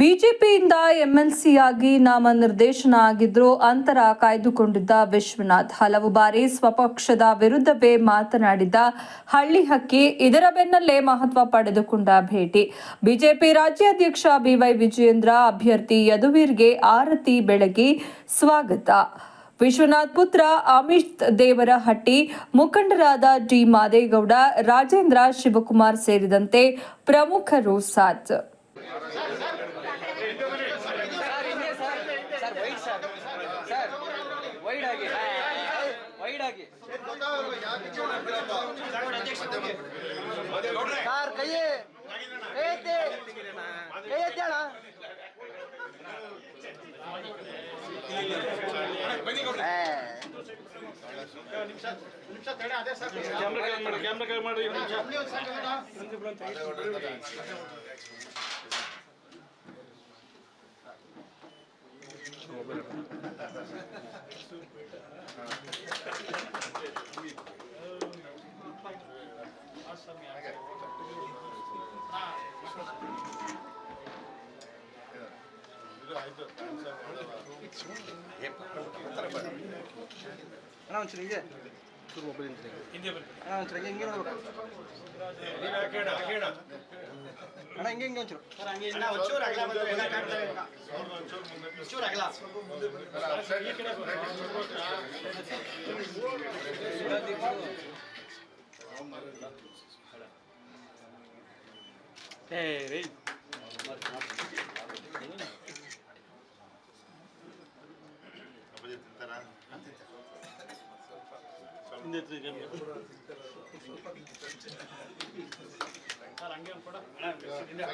ಬಿಜೆಪಿಯಿಂದ ನಾಮ ನಿರ್ದೇಶನ ಆಗಿದ್ರು ಅಂತರ ಕಾಯ್ದುಕೊಂಡಿದ್ದ ವಿಶ್ವನಾಥ್. ಹಲವು ಬಾರಿ ಸ್ವಪಕ್ಷದ ವಿರುದ್ಧವೇ ಮಾತನಾಡಿದ್ದ ಹಳ್ಳಿ ಹಕ್ಕಿ ಇದರ ಬೆನ್ನಲ್ಲೇ ಮಹತ್ವ ಪಡೆದುಕೊಂಡ ಭೇಟಿ. ಬಿಜೆಪಿ ರಾಜ್ಯಾಧ್ಯಕ್ಷ ಬಿವೈ ವಿಜಯೇಂದ್ರ ಅಭ್ಯರ್ಥಿ ಯದುವೀರ್ಗೆ ಆರತಿ ಬೆಳಗಿ ಸ್ವಾಗತ. ವಿಶ್ವನಾಥ್ ಪುತ್ರ ಅಮಿತ್ ದೇವರಹಟ್ಟಿ, ಮುಖಂಡರಾದ ಡಿ ಮಾದೇಗೌಡ, ರಾಜೇಂದ್ರ ಶಿವಕುಮಾರ್ ಸೇರಿದಂತೆ ಪ್ರಮುಖರು ಸಾಥ್. ವೈಡ್ ಸರ್ ಸರ್ ವೈಡ್ ಆಗಿ ವೈಡ್ ಆಗಿ ಸರ್ ಕೈ ಕೈ ಎತ್ತಿ ಕೈ ಎತ್ತಿ ಅಣ್ಣ ಕ್ಯಾಮ್ರಾ ಮಾಡಿ ಅಣ್ಣ ಒಂಚೂರು ಹಿಂಗೆ ಚೂರು ಮೊಬೈಲ್ ಅಣ್ಣ ಒಂಚೂರು ಹಿಂಗೆ ಹಿಂಗೆ ನೋಡ್ಬೇಕು ಅಣ್ಣ ಹಿಂಗೆ ಹಿಂಗೆ ಒಂಚೂರು ಹಿಂದೆ